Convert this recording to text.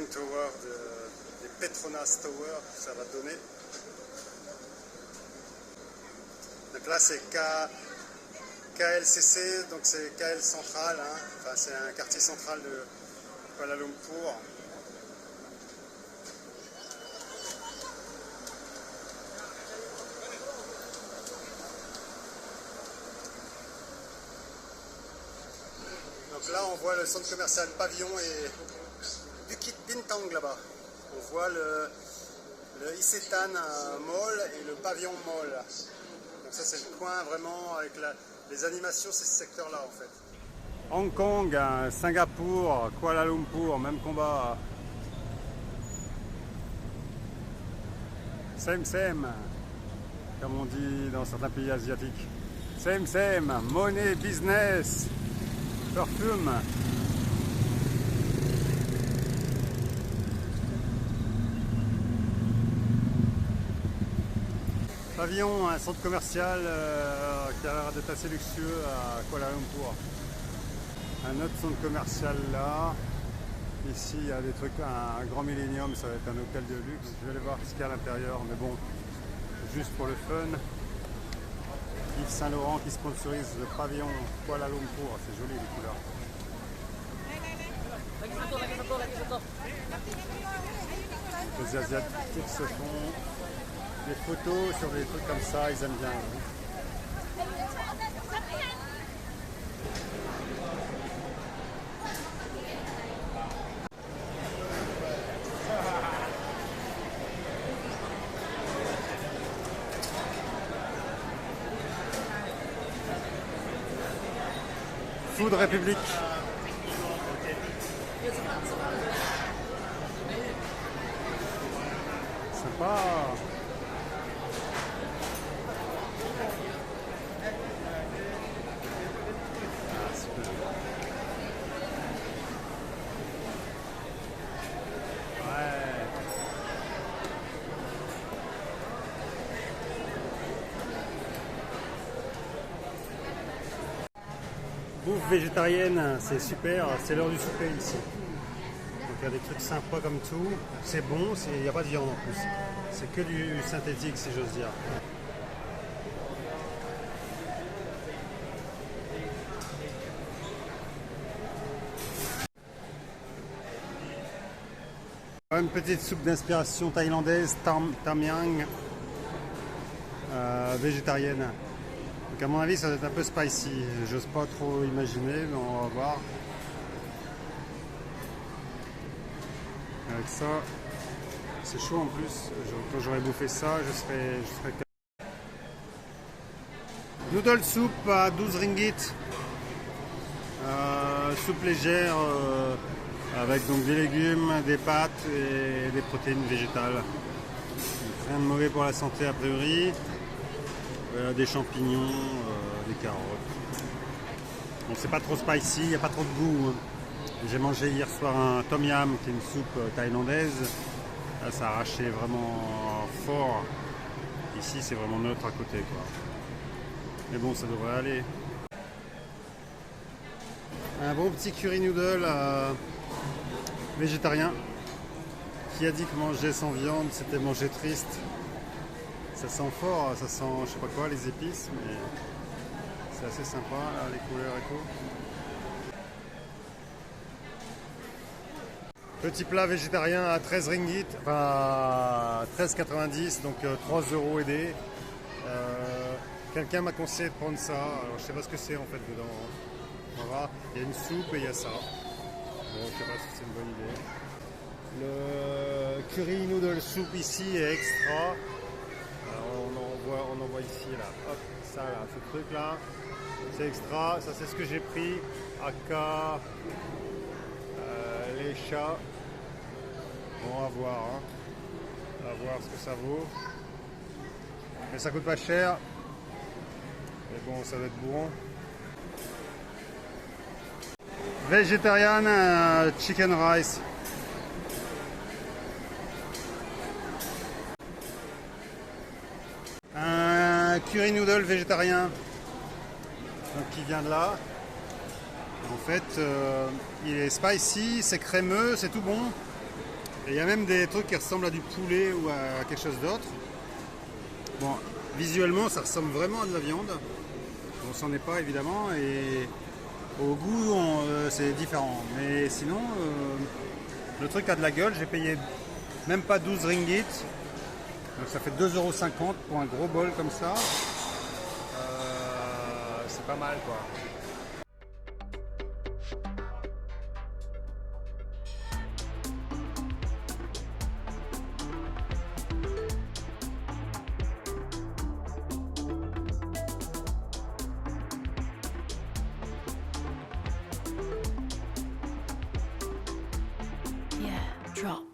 Tower de, des Petronas Tower, ça va donner. Donc là c'est KLCC, donc c'est KL Central, hein. enfin, c'est un quartier central de Kuala Lumpur. Donc là on voit le centre commercial Pavillon et Bukit Bintang là-bas. On voit le, le Isetan Mall et le Pavillon Mall. Donc ça c'est le coin vraiment avec la, les animations, c'est ce secteur-là en fait. Hong Kong, Singapour, Kuala Lumpur, même combat. Same same, comme on dit dans certains pays asiatiques. Same same, money, business, perfume. Pavillon, un centre commercial euh, qui a l'air d'être assez luxueux à Kuala Lumpur. Un autre centre commercial là. Ici, il y a des trucs, un grand millénium, ça va être un hôtel de luxe. Je vais aller voir ce qu'il y a à l'intérieur, mais bon, juste pour le fun. Yves Saint Laurent qui sponsorise le pavillon Kuala Lumpur. C'est joli les couleurs. Les Asiatiques se font des photos sur des trucs comme ça, ils aiment bien. Food République. Sympa. Bouffe végétarienne, c'est super, c'est l'heure du souper ici. Donc il y a des trucs sympas comme tout, c'est bon, il n'y a pas de viande en plus. C'est que du synthétique si j'ose dire. Une petite soupe d'inspiration thaïlandaise, tam, euh, végétarienne. À mon avis ça va être un peu spicy, j'ose pas trop imaginer, mais on va voir. Avec ça, c'est chaud en plus, quand j'aurais bouffé ça, je serais... Je serais... Noodle soup à 12 ringgit. Euh, soupe légère euh, avec donc des légumes, des pâtes et des protéines végétales. Rien de mauvais pour la santé a priori. Voilà, des champignons, euh, des carottes. Bon, c'est pas trop spicy, il n'y a pas trop de goût. hein. J'ai mangé hier soir un tom yam, qui est une soupe euh, thaïlandaise. Là, ça arrachait vraiment fort. Ici, c'est vraiment neutre à côté. Quoi. Mais bon, ça devrait aller. Un bon petit curry noodle euh, végétarien. Qui a dit que manger sans viande, c'était manger triste ça sent fort, ça sent je sais pas quoi, les épices, mais c'est assez sympa les couleurs et tout. Petit plat végétarien à 13 ringgit, enfin 13,90 donc euh, 3 euros aidés. Euh, Quelqu'un m'a conseillé de prendre ça, alors je sais pas ce que c'est en fait dedans. On va. Il y a une soupe et il y a ça. Bon, je sais pas si c'est une bonne idée. Le curry noodle soup ici est extra. Alors, on en voit, on en voit ici là. Hop, ça là, ce truc là, c'est extra. Ça c'est ce que j'ai pris. Aka, euh, les chats. Bon, à voir. hein. À voir ce que ça vaut. Mais ça coûte pas cher. Mais bon, ça va être bourrant. Végétarienne euh, chicken rice. Curry noodle végétarien donc, qui vient de là. En fait, euh, il est spicy, c'est crémeux, c'est tout bon. Et il y a même des trucs qui ressemblent à du poulet ou à quelque chose d'autre. Bon, visuellement, ça ressemble vraiment à de la viande. On s'en est pas évidemment et au goût, euh, c'est différent. Mais sinon, euh, le truc a de la gueule. J'ai payé même pas 12 ringgit. Donc ça fait 2,50€ pour un gros bol comme ça. Euh, c'est pas mal quoi. Yeah, drop.